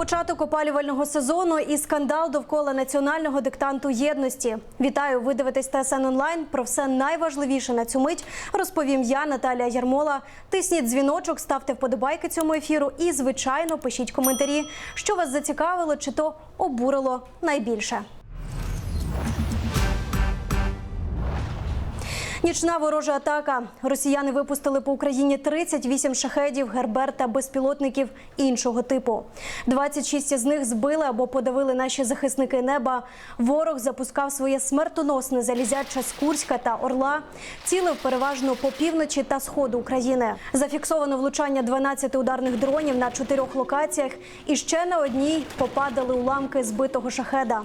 Початок опалювального сезону і скандал довкола національного диктанту єдності. Вітаю! Ви дивитесь ТСН онлайн. Про все найважливіше на цю мить розповім я, Наталія Ярмола. Тисніть дзвіночок, ставте вподобайки цьому ефіру і, звичайно, пишіть коментарі, що вас зацікавило чи то обурило найбільше. Нічна ворожа атака. Росіяни випустили по Україні 38 шахедів, гербер та безпілотників іншого типу. 26 із них збили або подавили наші захисники неба. Ворог запускав своє смертоносне залізяче з Курська та Орла. Цілив переважно по півночі та сходу України. Зафіксовано влучання 12 ударних дронів на чотирьох локаціях. І ще на одній попадали уламки збитого шахеда.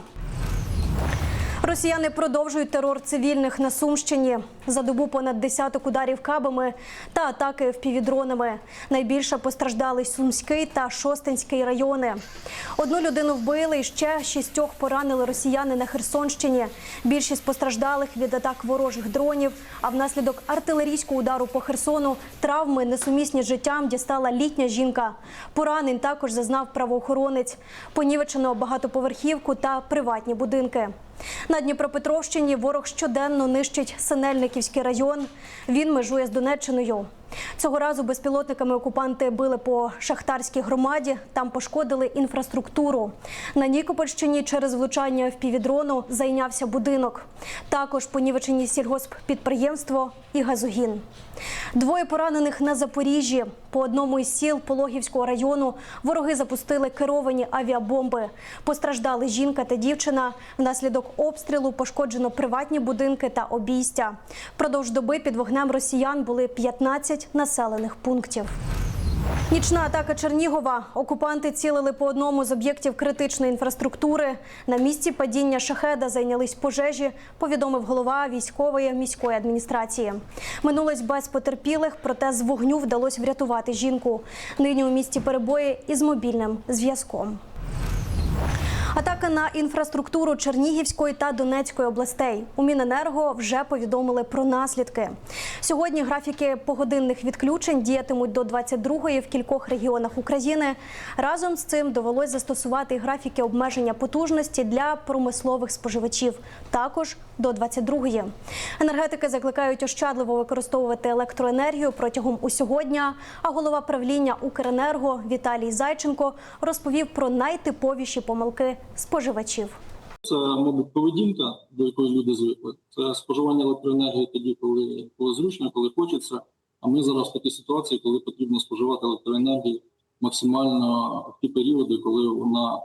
Росіяни продовжують терор цивільних на Сумщині. За добу понад десяток ударів кабами та атаки впівдронами. Найбільше постраждали Сумський та Шостинський райони. Одну людину вбили і ще шістьох поранили росіяни на Херсонщині. Більшість постраждалих від атак ворожих дронів. А внаслідок артилерійського удару по Херсону травми несумісні з життям дістала літня жінка. Поранень також зазнав правоохоронець. Понівечено багатоповерхівку та приватні будинки. На Дніпропетровщині ворог щоденно нищить Синельниківський район. Він межує з Донеччиною. Цього разу безпілотниками окупанти били по шахтарській громаді. Там пошкодили інфраструктуру. На Нікопольщині через влучання в півдрону зайнявся будинок. Також понівечені сільгосппідприємство і газогін. Двоє поранених на Запоріжжі. По одному із сіл Пологівського району вороги запустили керовані авіабомби. Постраждали жінка та дівчина. Внаслідок обстрілу пошкоджено приватні будинки та обійстя. Впродовж доби під вогнем росіян були 15 населених пунктів. Нічна атака Чернігова. Окупанти цілили по одному з об'єктів критичної інфраструктури. На місці падіння шахеда зайнялись пожежі. Повідомив голова військової міської адміністрації. Минулось без потерпілих, проте з вогню вдалося врятувати жінку. Нині у місті перебої із мобільним зв'язком. Атака на інфраструктуру Чернігівської та Донецької областей. У Міненерго вже повідомили про наслідки. Сьогодні графіки погодинних відключень діятимуть до 22-ї в кількох регіонах України. Разом з цим довелось застосувати графіки обмеження потужності для промислових споживачів. Також до 22-ї. Енергетики закликають ощадливо використовувати електроенергію протягом усього дня. А голова правління Укренерго Віталій Зайченко розповів про найтиповіші помилки споживачів. Це, мабуть, поведінка, до якої люди звикли. Це споживання електроенергії тоді, коли, коли зручно, коли хочеться. А ми зараз в такій ситуації, коли потрібно споживати електроенергію максимально в ті періоди, коли вона е,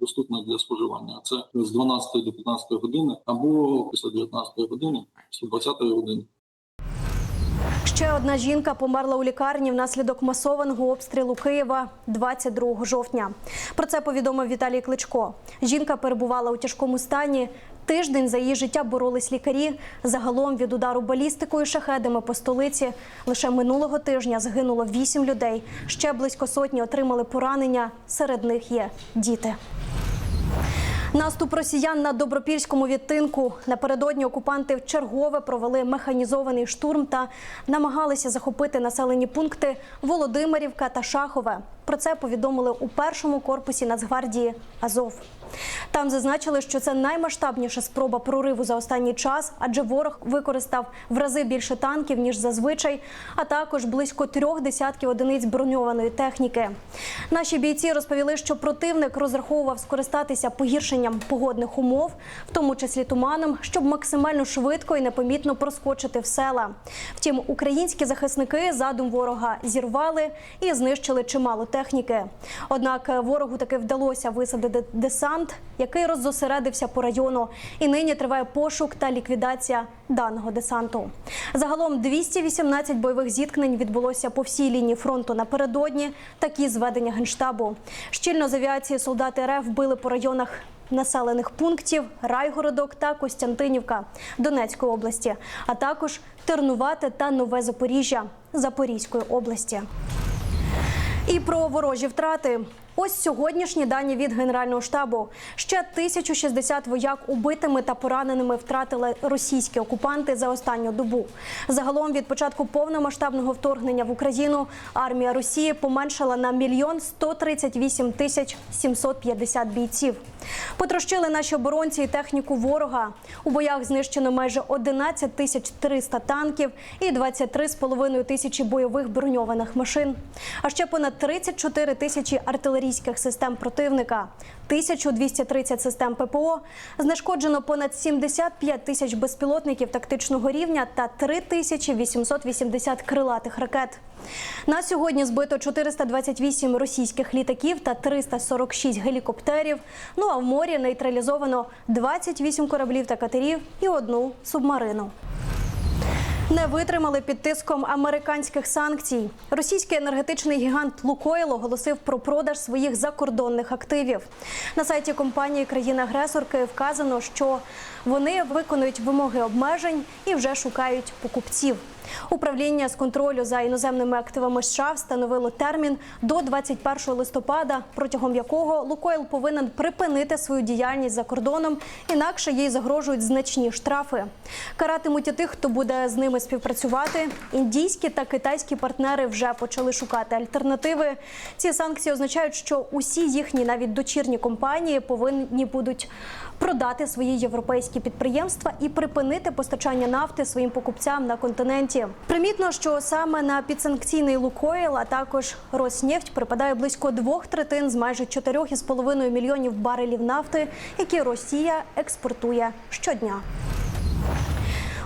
доступна для споживання. Це з 12 до 15 години або після 19 години, після 20 години. Ще одна жінка померла у лікарні внаслідок масованого обстрілу Києва 22 жовтня. Про це повідомив Віталій Кличко. Жінка перебувала у тяжкому стані. Тиждень за її життя боролись лікарі. Загалом від удару балістикою шахедами по столиці лише минулого тижня загинуло вісім людей. Ще близько сотні отримали поранення. Серед них є діти. Наступ росіян на добропільському відтинку напередодні окупанти вчергове провели механізований штурм та намагалися захопити населені пункти Володимирівка та Шахове. Про це повідомили у першому корпусі Нацгвардії Азов. Там зазначили, що це наймасштабніша спроба прориву за останній час, адже ворог використав в рази більше танків ніж зазвичай, а також близько трьох десятків одиниць броньованої техніки. Наші бійці розповіли, що противник розраховував скористатися погіршенням погодних умов, в тому числі туманом, щоб максимально швидко і непомітно проскочити в села. Втім, українські захисники задум ворога зірвали і знищили чимало. Однак ворогу таки вдалося висадити десант, який роззосередився по району, і нині триває пошук та ліквідація даного десанту. Загалом 218 бойових зіткнень відбулося по всій лінії фронту напередодні. Такі зведення генштабу. Щільно з авіації солдати РФ били по районах. Населених пунктів Райгородок та Костянтинівка Донецької області, а також Тернувате та Нове Запоріжжя Запорізької області. І про ворожі втрати. Ось сьогоднішні дані від Генерального штабу. Ще 1060 вояк убитими та пораненими втратили російські окупанти за останню добу. Загалом від початку повномасштабного вторгнення в Україну армія Росії поменшала на мільйон 138 тисяч 750 бійців. Потрощили наші оборонці і техніку ворога. У боях знищено майже 11 тисяч 300 танків і 23,5 тисячі бойових броньованих машин. А ще понад 34 тисячі артилерійських систем противника, 1230 систем ППО, знешкоджено понад 75 тисяч безпілотників тактичного рівня та 3880 крилатих ракет. На сьогодні збито 428 російських літаків та 346 гелікоптерів. Ну а в морі нейтралізовано 28 кораблів та катерів і одну субмарину. Не витримали під тиском американських санкцій. Російський енергетичний гігант Лукойл оголосив про продаж своїх закордонних активів. На сайті компанії країни-агресорки вказано, що вони виконують вимоги обмежень і вже шукають покупців. Управління з контролю за іноземними активами США встановило термін до 21 листопада, протягом якого Лукойл повинен припинити свою діяльність за кордоном, інакше їй загрожують значні штрафи. Каратимуть і тих, хто буде з ними співпрацювати. Індійські та китайські партнери вже почали шукати альтернативи. Ці санкції означають, що усі їхні, навіть дочірні компанії, повинні будуть продати свої європейські підприємства і припинити постачання нафти своїм покупцям на континенті. Примітно, що саме на підсанкційний Лукойл, а також Роснефть припадає близько двох третин з майже 4,5 мільйонів барелів нафти, які Росія експортує щодня.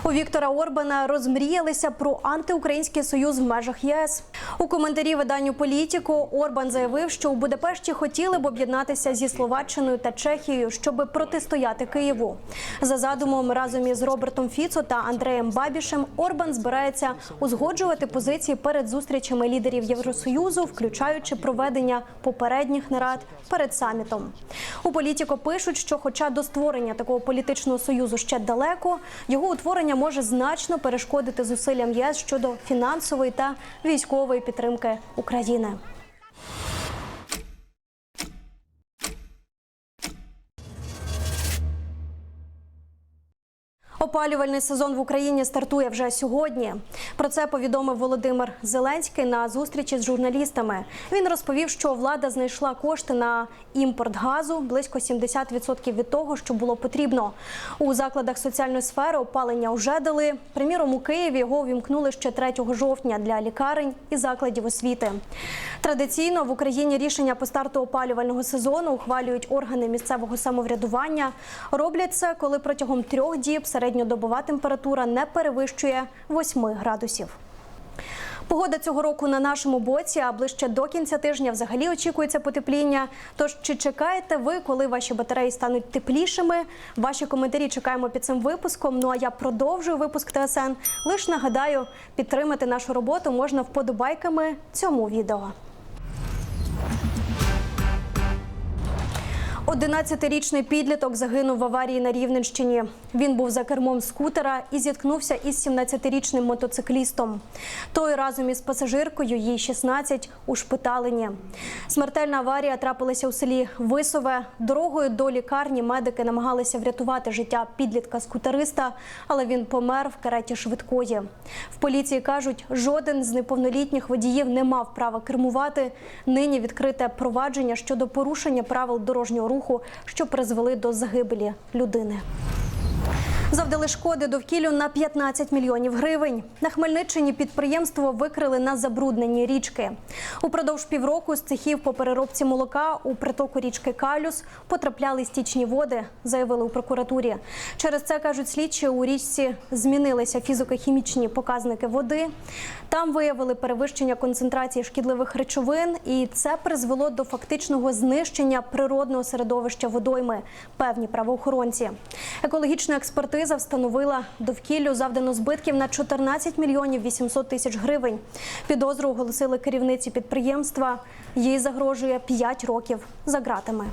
У Віктора Орбана розмріялися про антиукраїнський союз в межах ЄС. У коментарі виданню політику Орбан заявив, що у Будапешті хотіли б об'єднатися зі Словаччиною та Чехією, щоб протистояти Києву. За задумом разом із Робертом Фіцо та Андреєм Бабішем Орбан збирається узгоджувати позиції перед зустрічами лідерів Євросоюзу, включаючи проведення попередніх нарад перед самітом. У політико пишуть, що, хоча до створення такого політичного союзу ще далеко, його утворення може значно перешкодити зусиллям ЄС щодо фінансової та військової підтримки України. Опалювальний сезон в Україні стартує вже сьогодні. Про це повідомив Володимир Зеленський на зустрічі з журналістами. Він розповів, що влада знайшла кошти на імпорт газу близько 70% від того, що було потрібно. У закладах соціальної сфери опалення вже дали. Приміром, у Києві його увімкнули ще 3 жовтня для лікарень і закладів освіти. Традиційно в Україні рішення по старту опалювального сезону ухвалюють органи місцевого самоврядування. Роблять це, коли протягом трьох діб середньодобова температура не перевищує 8 градусів. Погода цього року на нашому боці, а ближче до кінця тижня взагалі очікується потепління. Тож чи чекаєте ви, коли ваші батареї стануть теплішими? Ваші коментарі чекаємо під цим випуском. Ну а я продовжую випуск ТСН. Лиш нагадаю, підтримати нашу роботу можна вподобайками цьому відео. 11-річний підліток загинув в аварії на Рівненщині. Він був за кермом скутера і зіткнувся із 17-річним мотоциклістом. Той разом із пасажиркою, їй 16, ушпиталені. Смертельна аварія трапилася у селі Висове. Дорогою до лікарні медики намагалися врятувати життя підлітка-скутериста, але він помер в кареті швидкої. В поліції кажуть, жоден з неповнолітніх водіїв не мав права кермувати. Нині відкрите провадження щодо порушення правил дорожнього руху, що призвели до загибелі людини. Завдали шкоди довкіллю на 15 мільйонів гривень. На Хмельниччині підприємство викрили на забруднені річки. Упродовж півроку з цехів по переробці молока у притоку річки Калюс потрапляли стічні води, заявили у прокуратурі. Через це кажуть слідчі у річці змінилися фізико-хімічні показники води. Там виявили перевищення концентрації шкідливих речовин, і це призвело до фактичного знищення природного середовища водойми. Певні правоохоронці. Екологічна експертиза встановила довкіллю завдано збитків на 14 мільйонів 800 тисяч гривень. Підозру оголосили керівниці підприємства. Їй загрожує 5 років за ґратами.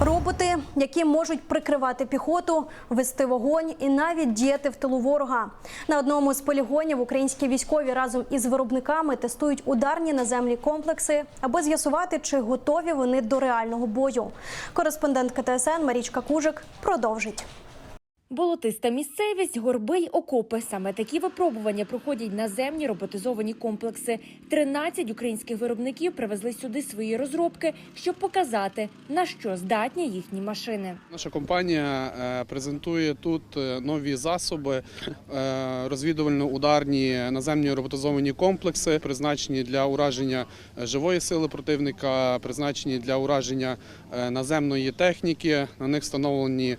Роботи, які можуть прикривати піхоту, вести вогонь і навіть діяти в тилу ворога. На одному з полігонів українські військові разом із виробниками тестують ударні наземні комплекси, аби з'ясувати, чи готові вони до реального бою. Кореспондентка ТСН Марічка Кужик продовжить. Болотиста місцевість, горби й окопи. Саме такі випробування проходять наземні роботизовані комплекси. 13 українських виробників привезли сюди свої розробки, щоб показати, на що здатні їхні машини. Наша компанія е, презентує тут е, нові засоби, е, розвідувально-ударні наземні роботизовані комплекси, призначені для ураження живої сили противника, призначені для ураження наземної техніки. На них встановлені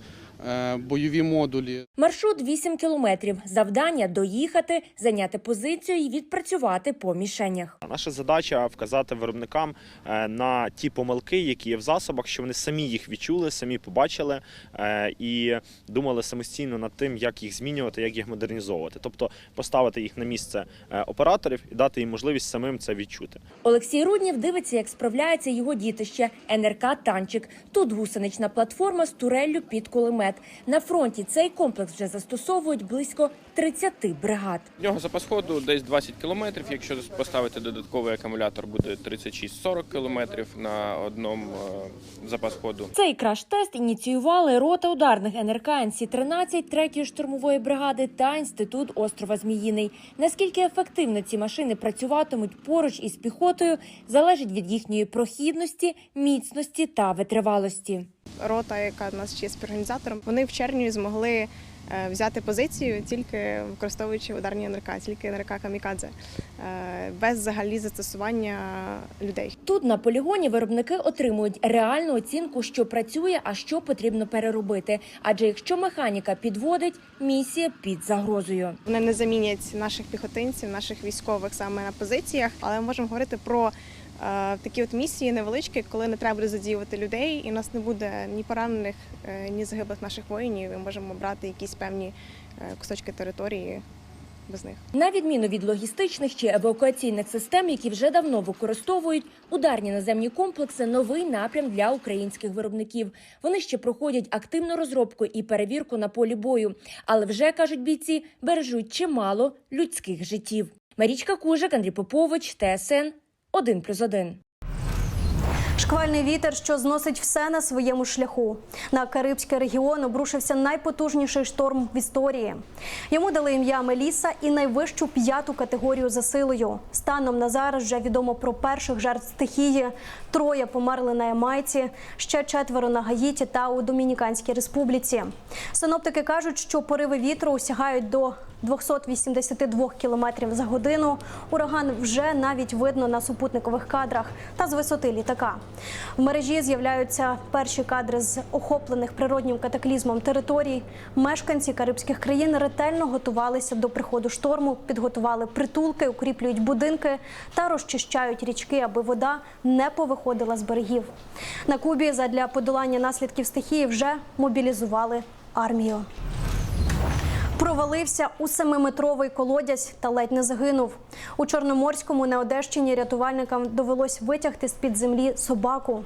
бойові модулі. Маршрут 8 кілометрів. Завдання доїхати, зайняти позицію і відпрацювати по мішенях. Наша задача вказати виробникам е, на ті помилки, які є в засобах, що вони самі їх відчули, самі побачили е, і думали самостійно над тим, як їх змінювати, як їх модернізовувати. Тобто поставити їх на місце е, операторів і дати їм можливість самим це відчути. Олексій Руднєв дивиться, як справляється його дітище НРК Танчик. Тут гусенична платформа з туреллю під кулемет. На фронті цей комплекс вже застосовують близько 30 бригад. В нього запас ходу десь 20 кілометрів. Якщо поставити додатковий акумулятор, буде 36-40 кілометрів на одному е, запас ходу. Цей краш-тест ініціювали рота ударних НРК НС-13 3-ї штурмової бригади та інститут острова Зміїний. Наскільки ефективно ці машини працюватимуть поруч із піхотою, залежить від їхньої прохідності, міцності та витривалості. Рота, яка нас ще є співорганізатором, вони в червні змогли е, взяти позицію тільки використовуючи ударні НРК, тільки НРК Камікадзе, е, без взагалі застосування людей. Тут на полігоні виробники отримують реальну оцінку, що працює, а що потрібно переробити. Адже якщо механіка підводить, місія під загрозою. Вони не замінять наших піхотинців, наших військових саме на позиціях, але ми можемо говорити про такі от місії невеличкі, коли не треба буде задіювати людей, і в нас не буде ні поранених, е, ні загиблих наших воїнів. Ми можемо брати якісь певні е, кусочки території без них. На відміну від логістичних чи евакуаційних систем, які вже давно використовують, ударні наземні комплекси новий напрям для українських виробників. Вони ще проходять активну розробку і перевірку на полі бою, але вже кажуть бійці, бережуть чимало людських життів. Марічка Кужик, Андрій Попович, ТСН 1+,1. Шквальний вітер, що зносить все на своєму шляху. На Карибський регіон обрушився найпотужніший шторм в історії. Йому дали ім'я Меліса і найвищу п'яту категорію за силою. Станом на зараз вже відомо про перших жертв стихії. Троє померли на Ямайці, ще четверо на Гаїті та у Домініканській республіці. Синоптики кажуть, що пориви вітру осягають до 282 кілометрів за годину. Ураган вже навіть видно на супутникових кадрах та з висоти літака. В мережі з'являються перші кадри з охоплених природнім катаклізмом територій. Мешканці карибських країн ретельно готувалися до приходу шторму, підготували притулки, укріплюють будинки та розчищають річки, аби вода не повиходила з берегів. На Кубі задля подолання наслідків стихії вже мобілізували армію. Провалився у семиметровий колодязь та ледь не загинув. У Чорноморському на Одещині рятувальникам довелось витягти з-під землі собаку.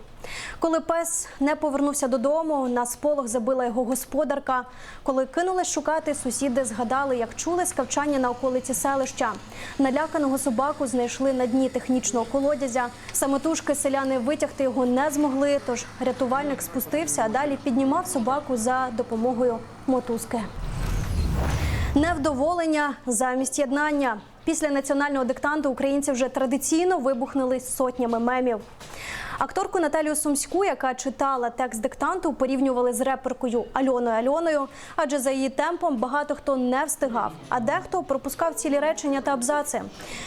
Коли пес не повернувся додому, на сполох забила його господарка. Коли кинулись шукати, сусіди згадали, як чули скавчання на околиці селища. Наляканого собаку знайшли на дні технічного колодязя. Самотужки селяни витягти його не змогли, тож рятувальник спустився, а далі піднімав собаку за допомогою мотузки. Невдоволення замість єднання. Після національного диктанту українці вже традиційно вибухнули сотнями мемів. Акторку Наталію Сумську, яка читала текст диктанту, порівнювали з реперкою Альоною Альоною, адже за її темпом багато хто не встигав, а дехто пропускав цілі речення та абзаци.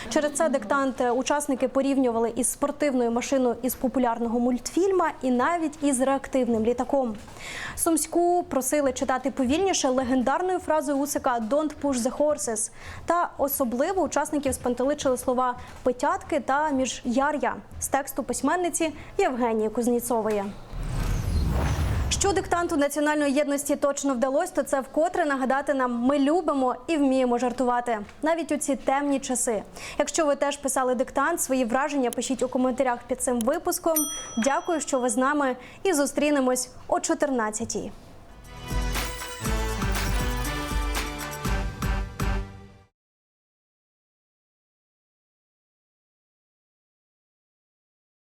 Через це диктант е, учасники порівнювали із спортивною машиною із популярного мультфільма і навіть із реактивним літаком. Сумську просили читати повільніше легендарною фразою Усика «Don't push the horses». Та особливо учасників спантеличили слова «питятки» та «міжяр'я» з тексту письменниці Євгенії Кузніцової. Що диктанту національної єдності точно вдалося, то це вкотре нагадати нам, ми любимо і вміємо жартувати навіть у ці темні часи. Якщо ви теж писали диктант, свої враження пишіть у коментарях під цим випуском. Дякую, що ви з нами, і зустрінемось о 14-й.